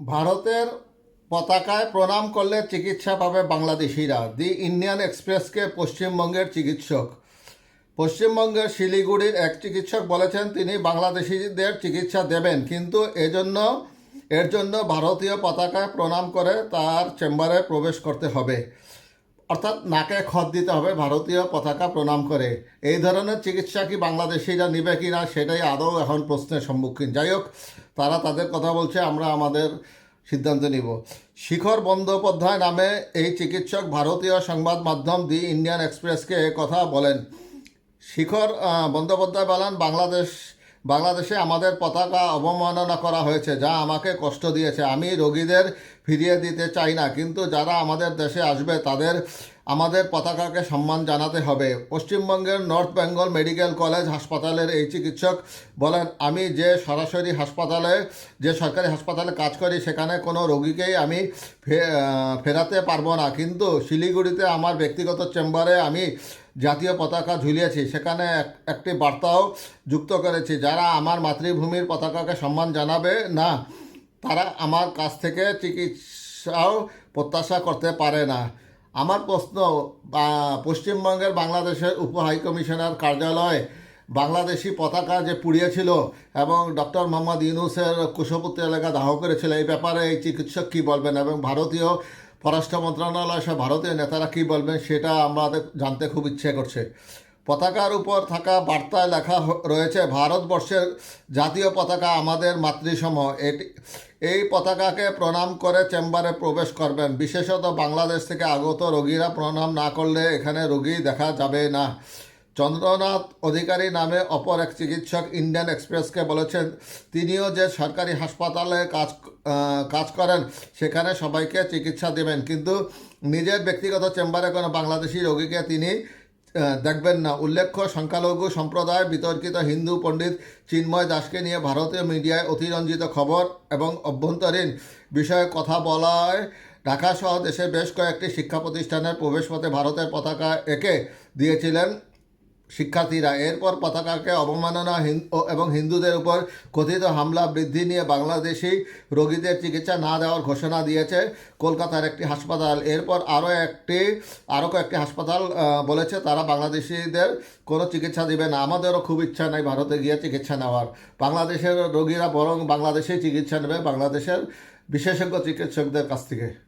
ভারতের পতাকায় প্রণাম করলে চিকিৎসা পাবে বাংলাদেশিরা। দি ইন্ডিয়ান এক্সপ্রেসকে পশ্চিমবঙ্গের চিকিৎসক। পশ্চিমবঙ্গের শিলিগুড়ির এক চিকিৎসক বলেছেন, তিনি বাংলাদেশিদের চিকিৎসা দেবেন, কিন্তু এজন্য, এর জন্য ভারতীয় পতাকায় প্রণাম করে তার চেম্বারে প্রবেশ করতে হবে। অর্থাৎ নাকে খত দিতে হবে, ভারতীয় পতাকা প্রণাম করে। এই ধরনের চিকিৎসা কি বাংলাদেশিরা নিবে কি না সেটাই আদৌ এখন প্রশ্নের সম্মুখীন। যাই হোক, তারা তাদের কথা বলছে, আমরা আমাদের সিদ্ধান্ত নিব। শিখর বন্দ্যোপাধ্যায় নামে এই চিকিৎসক ভারতীয় সংবাদ মাধ্যম দি ইন্ডিয়ান এক্সপ্রেসকে কথা বলেন। শিখর বন্দ্যোপাধ্যায় বলেন, বাংলাদেশ বাংলাদেশে আমাদের পতাকা অবমাননা করা হয়েছে, যা আমাকে কষ্ট দিয়েছে। আমি রোগীদের ফিরিয়ে দিতে চাই না, কিন্তু যারা আমাদের দেশে আসবে, তাদের আমাদের পতাকাকে সম্মান জানাতে হবে। পশ্চিমবঙ্গের নর্থ বেঙ্গল মেডিকেল কলেজ হাসপাতালের এই চিকিৎসক বলেন, আমি যে সরাসরি হাসপাতালে, যে সরকারি হাসপাতালে কাজ করি, সেখানে কোনো রোগীকেই আমি ফেরাতে পারব না। কিন্তু শিলিগুড়িতে আমার ব্যক্তিগত চেম্বারে আমি জাতীয় পতাকা ঝুলিয়েছি। সেখানে এক- একটি বার্তাও যুক্ত করেছি, যারা আমার মাতৃভূমির পতাকাকে সম্মান জানাবে না, তারা আমার কাছ থেকে চিকিৎসাও প্রত্যাশা করতে পারে না। আমার প্রশ্ন পশ্চিমবঙ্গের বাংলাদেশের উপ হাইকমিশনার কার্যালয় বাংলাদেশি পতাকা যে পুড়িয়েছিল এবং ডক্টর মোহাম্মদ ইউনুসের কুশপুত্র এলাকা দাহ করেছিল, এই ব্যাপারে এই চিকিৎসক কী বলবেন এবং ভারতীয় পররাষ্ট্র মন্ত্রণালয় সহ ভারতীয় নেতারা কী বলবেন, সেটা আমাদের জানতে খুব ইচ্ছে করছে। পতাকার উপর থাকা বার্তায় লেখা রয়েছে, ভারতবর্ষের জাতীয় পতাকা আমাদের মাতৃসম। এটি এই পতাকাকে প্রণাম করে চেম্বারে প্রবেশ করবেন। বিশেষত বাংলাদেশ থেকে আগত রোগীরা প্রণাম না করলে এখানে রোগী দেখা যাবে না। চন্দ্রনাথ অধিকারী নামে অপর এক চিকিৎসক ইন্ডিয়ান এক্সপ্রেসকে বলেছেন, তিনিও যে সরকারি হাসপাতালে কাজ কাজ করেন, সেখানে সবাইকে চিকিৎসা দেবেন। কিন্তু নিজের ব্যক্তিগত চেম্বারে কোনো বাংলাদেশি রোগীকে তিনি দেখবেন না। উল্লেখ্য, সংখ্যালঘু সম্প্রদায়, বিতর্কিত হিন্দু পণ্ডিত চিন্ময় দাসকে নিয়ে ভারতীয় মিডিয়ায় অতিরঞ্জিত খবর এবং অভ্যন্তরীণ বিষয়ে কথা বলায় ঢাকাসহ দেশের বেশ কয়েকটি শিক্ষা প্রতিষ্ঠানের প্রবেশপথে ভারতের পতাকা এঁকে দিয়েছিলেন শিক্ষার্থীরা এরপর পতাকাকে অবমাননা এবং হিন্দুদের উপর কথিত হামলা বৃদ্ধি নিয়ে বাংলাদেশি রোগীদের চিকিৎসা না দেওয়ার ঘোষণা দিয়েছে। কলকাতার একটি হাসপাতাল। এরপর আরও একটি, আরও কয়েকটি হাসপাতাল বলেছে তারা বাংলাদেশিদের কোনো চিকিৎসা দিবে না। আমাদেরও খুব ইচ্ছা নাই ভারতে গিয়ে চিকিৎসা নেওয়ার। বাংলাদেশের রোগীরা বরং বাংলাদেশেই চিকিৎসা নেবে, বাংলাদেশের বিশেষজ্ঞ চিকিৎসকদের কাছ থেকে।